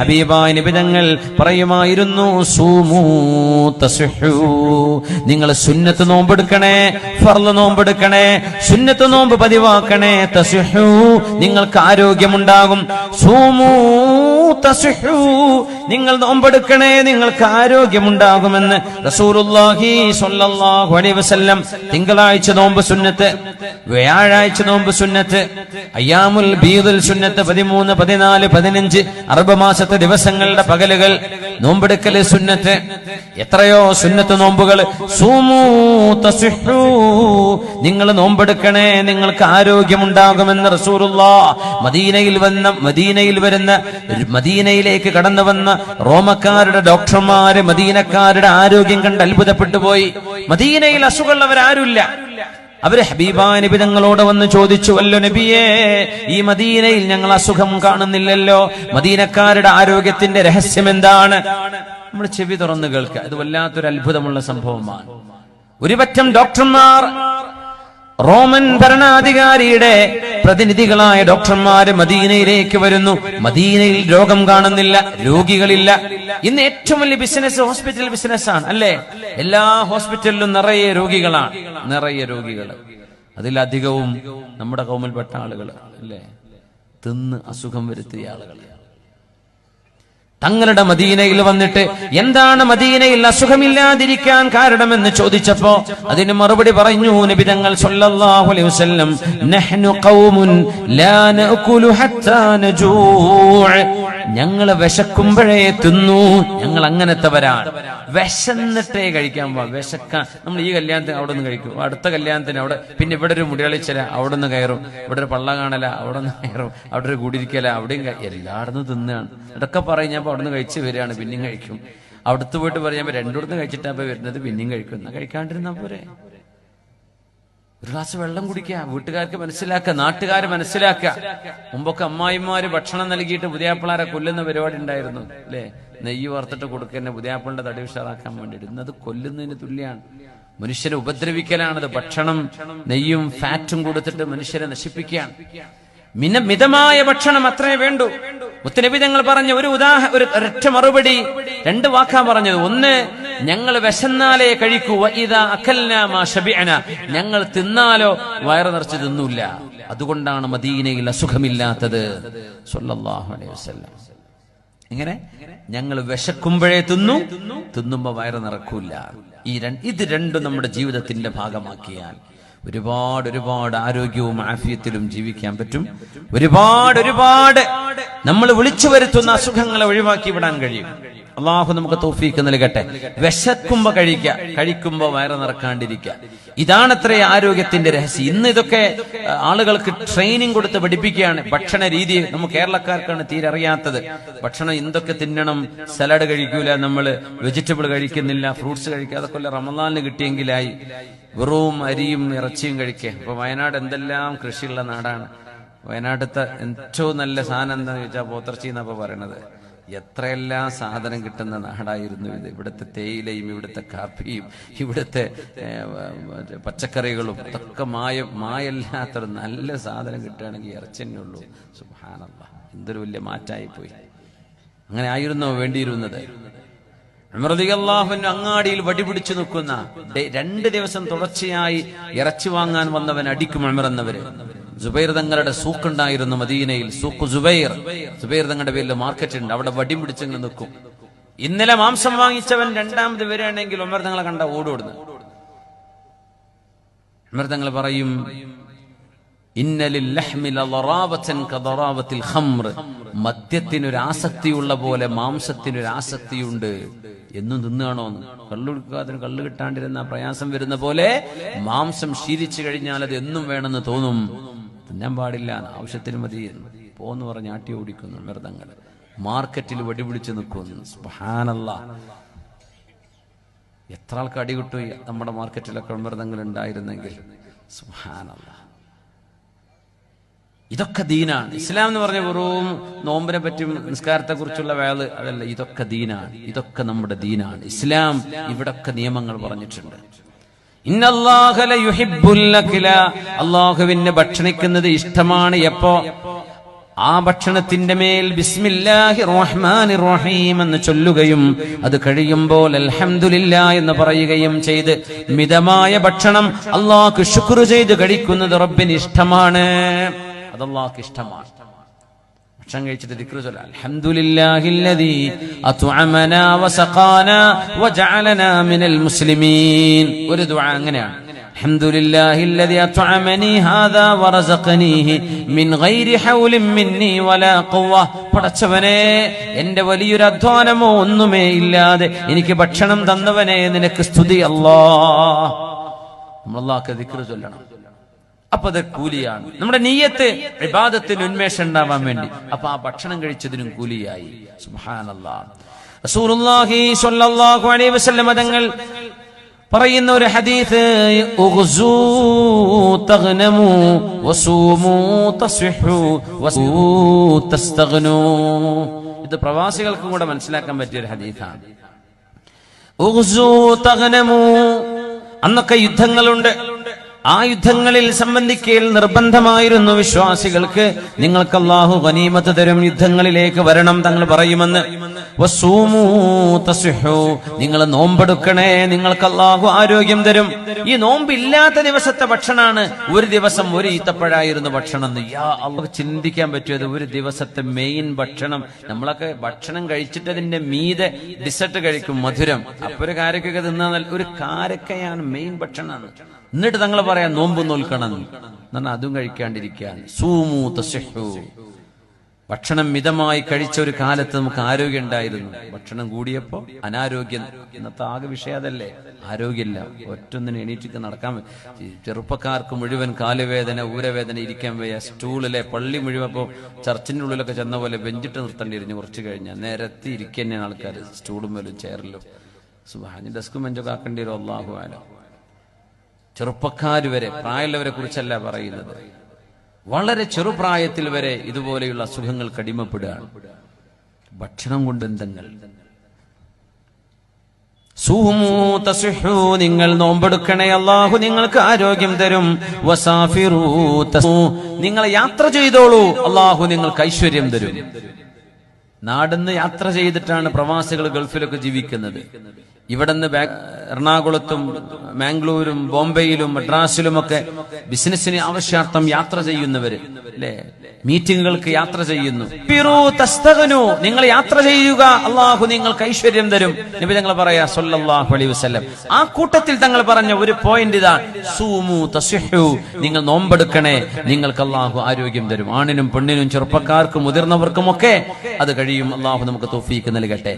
ഹബീബായ നിബിതങ്ങൾ പറയുമായിരുന്നു നിങ്ങൾ സുന്നത്ത് നോമ്പെടുക്കണേ ഫർൾ നോമ്പെടുക്കണേ സുന്നത്ത് നോമ്പ് പതിവാക്കണേ തസ്ഹൂ. നിങ്ങൾക്ക് ആരോഗ്യമുണ്ടാകും. സൂമൂ നിങ്ങൾ നോമ്പെടുക്കണേ നിങ്ങൾക്ക് ആരോഗ്യമുണ്ടാകുമെന്ന് റസൂലുള്ളാഹി സ്വല്ലല്ലാഹു അലൈഹി വസല്ലം തിങ്കളാഴ്ച നോമ്പ് സുന്നത്ത് വ്യാഴാഴ്ച നോമ്പ് സുന്നത്ത് അയ്യാമുൽ ബീദുൽ സുന്നത്ത് പതിമൂന്ന് പതിനാല് പതിനഞ്ച് അറബമാസത്തെ ദിവസങ്ങളുടെ പകലുകൾ നോമ്പെടുക്കൽ സുന്നത്ത്. എത്രയോ സുന്നത്ത് നോമ്പുകൾ. നിങ്ങൾ നോമ്പെടുക്കണേ നിങ്ങൾക്ക് ആരോഗ്യമുണ്ടാകുമെന്ന് റസൂലുള്ള മദീനയിൽ വന്ന മദീനയിൽ വരുന്ന മദീനയിലേക്ക് കടന്നു വന്ന റോമക്കാരുടെ ഡോക്ടർമാര് മദീനക്കാരുടെ ആരോഗ്യം കണ്ട് അത്ഭുതപ്പെട്ടു പോയി. മദീനയിൽ അസുഖമുള്ളവരാരുമില്ല. അവർ ഹബീബാ നബി തങ്ങളോട് വന്ന് ചോദിച്ചു വല്ലോ നബിയേ ഈ മദീനയിൽ ഞങ്ങൾ അസുഖം കാണുന്നില്ലല്ലോ. മദീനക്കാരുടെ ആരോഗ്യത്തിന്റെ രഹസ്യം എന്താണ്? നമ്മൾ ചെവി തുറന്ന് കേൾക്കുക. അത് വല്ലാത്തൊരു അത്ഭുതമുള്ള സംഭവമാണ്. ഒരുപറ്റം ഡോക്ടർമാർ റോമൻ ഭരണാധികാരിയുടെ പ്രതിനിധികളായ ഡോക്ടർമാര് മദീനയിലേക്ക് വരുന്നു. മദീനയിൽ രോഗം കാണുന്നില്ല രോഗികളില്ല. ഇന്ന് ഏറ്റവും വലിയ ബിസിനസ് ഹോസ്പിറ്റൽ ബിസിനസ് ആണ് അല്ലേ? എല്ലാ ഹോസ്പിറ്റലിലും നിറയെ രോഗികളാണ് നിറയെ രോഗികൾ അതിലധികവും നമ്മുടെ കൗമിൽപ്പെട്ട ആളുകൾ അല്ലേ? തിന്ന് അസുഖം വരുത്തിയ ആളുകൾ തങ്ങളുടെ മദീനയിൽ വന്നിട്ട് എന്താണ് മദീനയിൽ അസുഖമില്ലാതിരിക്കാൻ കാരണമെന്ന് ചോദിച്ചപ്പോ അതിന് മറുപടി പറഞ്ഞു നബി തങ്ങൾ സല്ലല്ലാഹു അലൈഹി വസല്ലം നഹ്നു ഖൗമുൻ ലാ നഅകുലു ഹത്താ ഞങ്ങൾ വിശക്കുമ്പോഴേ തിന്നു. ഞങ്ങൾ അങ്ങനത്തെവരാണ് വിശന്നിട്ടേ കഴിക്കാൻ പാ വിശക്കാൻ. നമ്മൾ ഈ കല്യാണത്തിന് അവിടെ നിന്ന് കഴിക്കും. അടുത്ത കല്യാണത്തിന് അവിടെ പിന്നെ ഇവിടെ ഒരു മുടികളിച്ചല അവിടെ നിന്ന് കയറും. ഇവിടെ ഒരു പള്ള കാണല അവിടെ നിന്ന് കയറും. അവിടെ ഒരു കൂടിയിരിക്കല അവിടെയും എല്ലായിടത്തും തിന്നാണ്. ഇതൊക്കെ പറയും അവിടെ നിന്ന് കഴിച്ച് വരികയാണ് പിന്നെയും കഴിക്കും. അവിടുത്തെ പോയിട്ട് പറയാൻ രണ്ടിടത്തുനിന്ന് കഴിച്ചിട്ടാ പോയി വരുന്നത് പിന്നെയും കഴിക്കും. എന്നാ കഴിക്കാണ്ടിരുന്നാ പോരെ? ഒരു ഗ്ലാസ് വെള്ളം കുടിക്കുക വീട്ടുകാർക്ക് മനസ്സിലാക്ക നാട്ടുകാർ മനസ്സിലാക്ക മുമ്പൊക്കെ അമ്മായിമാര് ഭക്ഷണം നൽകിയിട്ട് പുതിയാപ്പിളാരെ കൊല്ലുന്ന പരിപാടി ഉണ്ടായിരുന്നു അല്ലേ? നെയ്യ് വറുത്തിട്ട് കൊടുക്കുന്ന പുതിയാപ്പിളിന്റെ തടി ഉഷാറാക്കാൻ വേണ്ടിയിട്ട്. ഇന്നത് കൊല്ലുന്നതിന് തുല്യാണ്. മനുഷ്യരെ ഉപദ്രവിക്കലാണത്. ഭക്ഷണം നെയ്യും ഫാറ്റും കൊടുത്തിട്ട് മനുഷ്യരെ നശിപ്പിക്കുകയാണ്. മിതമായ ഭക്ഷണം അത്രേ വേണ്ടു. മുത്തനബി ഞങ്ങൾ പറഞ്ഞ ഒരു ഉദാഹ ഒരു ഒരൊറ്റ മറുപടി രണ്ട് വാക്കാ പറഞ്ഞത്. ഒന്ന് ഞങ്ങൾ വിശന്നാലേ കഴിക്കൂ. ഞങ്ങൾ തിന്നാലോ വയറ് നിറച്ച് തിന്നൂല അതുകൊണ്ടാണ് മദീനയിൽ അസുഖമില്ലാത്തത്. ഇങ്ങനെ ഞങ്ങൾ വിശക്കുമ്പോഴേ തിന്നു തിന്നുമ്പോ വയറ് നിറക്കൂല ഈ ഇത് രണ്ടും നമ്മുടെ ജീവിതത്തിന്റെ ഭാഗമാക്കിയാൽ ഒരുപാട് ഒരുപാട് ആരോഗ്യവും ആഫിയത്തിലും ജീവിക്കാൻ പറ്റും. ഒരുപാട് ഒരുപാട് നമ്മൾ വിളിച്ചു വരുത്തുന്ന അസുഖങ്ങളെ ഒഴിവാക്കി വിടാൻ കഴിയും. അള്ളാഹു നമുക്ക് തോഫീക്ക് നൽകട്ടെ. വിശക്കുമ്പോ കഴിക്കുക കഴിക്കുമ്പോ വയറ് നിറക്കാണ്ടിരിക്കുക ഇതാണത്രേ ആരോഗ്യത്തിന്റെ രഹസ്യം. ഇന്ന് ഇതൊക്കെ ആളുകൾക്ക് ട്രെയിനിങ് കൊടുത്ത് പഠിപ്പിക്കുകയാണ്. ഭക്ഷണ രീതി നമുക്ക് കേരളക്കാർക്കാണ് തീരെ അറിയാത്തത്. ഭക്ഷണം എന്തൊക്കെ തിന്നണം? സലാഡ് കഴിക്കൂല നമ്മൾ വെജിറ്റബിൾ കഴിക്കുന്നില്ല. ഫ്രൂട്ട്സ് കഴിക്കുക അതൊക്കെ വല്ല റമദാനിന് കിട്ടിയെങ്കിലായി. വെറും അരിയും ഇറച്ചിയും കഴിക്കുക ഇപ്പൊ വയനാട് എന്തെല്ലാം കൃഷിയുള്ള നാടാണ്. വയനാട്ടിലത്തെ ഏറ്റവും നല്ല സാധനം എന്താണെന്ന് ചോദിച്ചാൽ പോത്തർച്ചി എന്നപ്പോ പറയണത്. എത്രയെല്ലാം സാധനം കിട്ടുന്ന നാടായിരുന്നു ഇത്. ഇവിടുത്തെ തേയിലയും ഇവിടുത്തെ കാപ്പിയും ഇവിടുത്തെ പച്ചക്കറികളും ഇതൊക്കെ മായ മായല്ലാത്തൊരു നല്ല സാധനം കിട്ടുകയാണെങ്കിൽ ഇറച്ചന്നെ ഉള്ളൂ. സുഹാനല്ല എന്തൊരു വലിയ മാറ്റായി പോയി അങ്ങനെ ആയിരുന്നോ വേണ്ടിയിരുന്നത്. അങ്ങാടിയിൽ വടിപിടിച്ചു നിൽക്കുന്ന രണ്ട് ദിവസം തുടർച്ചയായി ഇറച്ചി വാങ്ങാൻ വന്നവൻ അടിക്കും അമർ എന്നവര്. ജുബൈർ തങ്ങളുടെ സൂക്കുണ്ടായിരുന്നു മദീനയിൽ. സൂക്ക് ജുബൈർ ജുബൈർ തങ്ങളുടെ പേരിൽ മാർക്കറ്റ് ഉണ്ട് അവിടെ വടി പിടിച്ചിങ്ങനെ നിൽക്കും. ഇന്നലെ മാംസം വാങ്ങിച്ചവൻ രണ്ടാമത് വരികയാണെങ്കിൽ ഉമർ തങ്ങളെ കണ്ട ഓടോടുന്നു ഉമർ തങ്ങൾ പറയും മദ്യത്തിനൊരു ആസക്തിയുള്ള പോലെ മാംസത്തിനൊരു ആസക്തിയുണ്ട് എന്നും നിന്നാണോ കള്ളു കുടിക്കാതിന് കള്ളു കിട്ടാണ്ടിരുന്ന പ്രയാസം വരുന്ന പോലെ മാംസം ശീലിച്ചു കഴിഞ്ഞാൽ അത് എന്നും വേണമെന്ന് തോന്നും. തിന്നാൻ പാടില്ല ആവശ്യത്തിന് മതി പോന്ന് പറഞ്ഞ് ആട്ടി ഓടിക്കുന്നു മൃതങ്ങൾ മാർക്കറ്റിൽ വെടിപിടിച്ച് നിൽക്കുന്നു. സ്പഹാനല്ല എത്ര ആൾക്ക് അടി നമ്മുടെ മാർക്കറ്റിലൊക്കെ മൃതങ്ങൾ ഉണ്ടായിരുന്നെങ്കിൽ? സുബ്ഹാനല്ലാ. ഇതൊക്കെ ദീനാണ്. ഇസ്ലാം എന്ന് പറഞ്ഞ വെറും നോമ്പിനെ പറ്റിയും നിസ്കാരത്തെ കുറിച്ചുള്ള വേൾ അതല്ല ഇതൊക്കെ ദീനാണ്. ഇതൊക്കെ നമ്മുടെ ദീനാണ്. ഇസ്ലാം ഇവിടൊക്കെ നിയമങ്ങൾ പറഞ്ഞിട്ടുണ്ട്. അള്ളാഹുവിന് ഭക്ഷണിക്കുന്നത് ഇഷ്ടമാണ് എപ്പോ? ആ ഭക്ഷണത്തിന്റെ മേൽ ബിസ്മില്ലാഹി റഹ്മാനി റഹീം എന്ന് ചൊല്ലുകയും അത് കഴിയുമ്പോൾ അൽഹംദുലില്ല എന്ന് പറയുകയും ചെയ്ത് മിതമായ ഭക്ഷണം അള്ളാഹ്ക്ക് ശുക്ർ ചെയ്ത് കഴിക്കുന്നത് റബ്ബിന് ഇഷ്ടമാണ്. അത് അള്ളാഹ്ക്ക് ഇഷ്ടമാണ്. ഭക്ഷണം കഴിച്ചിട്ട് വസഖാനാ വജഅലനാ മിനൽ മുസ്ലിമീൻ. ഒരു ദുആ അങ്ങനെയാണ്. അൽഹംദുലില്ലാഹില്ലദീ അത്അമനി ഹാദാ വറസഖനീഹി മിൻ ഗൈരി ഹൗലിൻ മിന്നി വലാ ഖുവ്വ. പടച്ചവനെ എന്റെ വലിയൊരു അധ്വാനമോ ഒന്നുമേ ഇല്ലാതെ എനിക്ക് ഭക്ഷണം തന്നവനെ നിനക്ക് സ്തുതി അല്ലാഹ്. നമ്മൾ അല്ലാഹ്ക്ക് ചൊല്ലണം അപ്പൊ അത് കൂലിയാണ്. നമ്മുടെ നീയത്ത് വിവാദത്തിന് ഉന്മേഷം ഉണ്ടാവാൻ വേണ്ടി. അപ്പൊ ആ ഭക്ഷണം കഴിച്ചതിനും കൂലിയായി. വസല്ലം തങ്ങൾ പറയുന്ന ഒരു ഹദീസ് ഇത് പ്രവാസികൾക്കും കൂടെ മനസ്സിലാക്കാൻ പറ്റിയ ഒരു ഹദീസാണ്. അന്നൊക്കെ യുദ്ധങ്ങളുണ്ട്. ആ യുദ്ധങ്ങളിൽ സംബന്ധിക്കൽ നിർബന്ധമായിരുന്നു വിശ്വാസികൾക്ക് നിങ്ങൾക്ക് അള്ളാഹു ഗനീമത്ത് തരും യുദ്ധങ്ങളിലേക്ക് വരണം തങ്ങൾ പറയുമെന്ന്. നിങ്ങൾ നോമ്പെടുക്കണേ നിങ്ങൾക്ക് അള്ളാഹു ആരോഗ്യം തരും ഈ നോമ്പില്ലാത്ത ദിവസത്തെ ഭക്ഷണമാണ് ഒരു ദിവസം ഒരു ഈത്തപ്പഴായിരുന്നു ഭക്ഷണം എന്ന്. ചിന്തിക്കാൻ പറ്റിയത് ഒരു ദിവസത്തെ മെയിൻ ഭക്ഷണം? നമ്മളൊക്കെ ഭക്ഷണം കഴിച്ചിട്ടതിന്റെ മീതെ ഡിസർട്ട് കഴിക്കും മധുരം. അപ്പൊ ഒരു കാരക്കൊക്കെ തിന്നാൽ ഒരു കാരക്കയാണ് മെയിൻ ഭക്ഷണം എന്നിട്ട് തങ്ങൾ പറയാം നോമ്പ് നോൽക്കണം. എന്നാൽ അതും കഴിക്കാണ്ടിരിക്കാൻ സൂമു തസ്ഹു ഭക്ഷണം മിതമായി കഴിച്ച ഒരു കാലത്ത് നമുക്ക് ആരോഗ്യം ഉണ്ടായിരുന്നു. ഭക്ഷണം കൂടിയപ്പോ അനാരോഗ്യം ഇന്നത്തെ ആകെ വിഷയം അതല്ലേ. ആരോഗ്യമില്ല. ഒറ്റൊന്നിന് എണീറ്റിക്ക് നടക്കാൻ ചെറുപ്പക്കാർക്ക് മുഴുവൻ കാലുവേദന ഊരവേദന ഇരിക്കാൻ വയ്യ. സ്റ്റൂളിലെ പള്ളി മുഴുവൻ ഇപ്പോ ചർച്ചിന്റെ ഉള്ളിലൊക്കെ ചെന്ന പോലെ ബെഞ്ചിട്ട് നിർത്തേണ്ടി കുറച്ച് കഴിഞ്ഞാൽ നേരത്തെ ഇരിക്കുന്ന ആൾക്കാർ സ്റ്റൂളും മേലും ചെയറിലും. സുബാനി ഡെസ്കും ബെഞ്ചൊക്കെ ആക്കേണ്ടി വരും. അള്ളാഹു ആലോ ചെറുപ്പക്കാര് വരെ പ്രായമുള്ളവരെ കുറിച്ചല്ല പറയുന്നത്. വളരെ ചെറുപ്രായത്തിൽ വരെ ഇതുപോലെയുള്ള അസുഖങ്ങൾ കടിമപ്പെടുകയാണ് ഭക്ഷണം കൊണ്ട് ബന്ധങ്ങൾ നിങ്ങൾ നോമ്പെടുക്കണേ അള്ളാഹു നിങ്ങൾക്ക് ആരോഗ്യം തരും. നിങ്ങൾ യാത്ര ചെയ്തോളൂ അള്ളാഹു നിങ്ങൾക്ക് ഐശ്വര്യം തരും. നാടിന്ന് യാത്ര ചെയ്തിട്ടാണ് പ്രവാസികൾ ഗൾഫിലൊക്കെ ജീവിക്കുന്നത്. ഇവിടുന്ന് നിന്ന് എറണാകുളത്തും മാംഗ്ലൂരും ബോംബെയിലും മദ്രാസിലുമൊക്കെ ബിസിനസ്സിന് ആവശ്യാർത്ഥം യാത്ര ചെയ്യുന്നവര്. അല്ലെ മീറ്റിങ്ങുകൾക്ക് യാത്ര ചെയ്യുന്നു. നിങ്ങൾ യാത്ര ചെയ്യുക. അള്ളാഹു നിങ്ങൾക്ക് ഐശ്വര്യം തരും. നബി തങ്ങൾ പറയാ സൊല്ലാഹു അലൈഹി വസല്ലം. ആ കൂട്ടത്തിൽ തങ്ങൾ പറഞ്ഞ ഒരു പോയിന്റ് ഇതാ. സൂമു തസ്ഹു നിങ്ങൾ നോമ്പെടുക്കണേ. നിങ്ങൾക്ക് അള്ളാഹു ആരോഗ്യം തരും. ആണിനും പെണ്ണിനും ചെറുപ്പക്കാർക്കും മുതിർന്നവർക്കും ഒക്കെ അത് കഴിയും. അള്ളാഹു നമുക്ക് തോഫീക്ക് നൽകട്ടെ.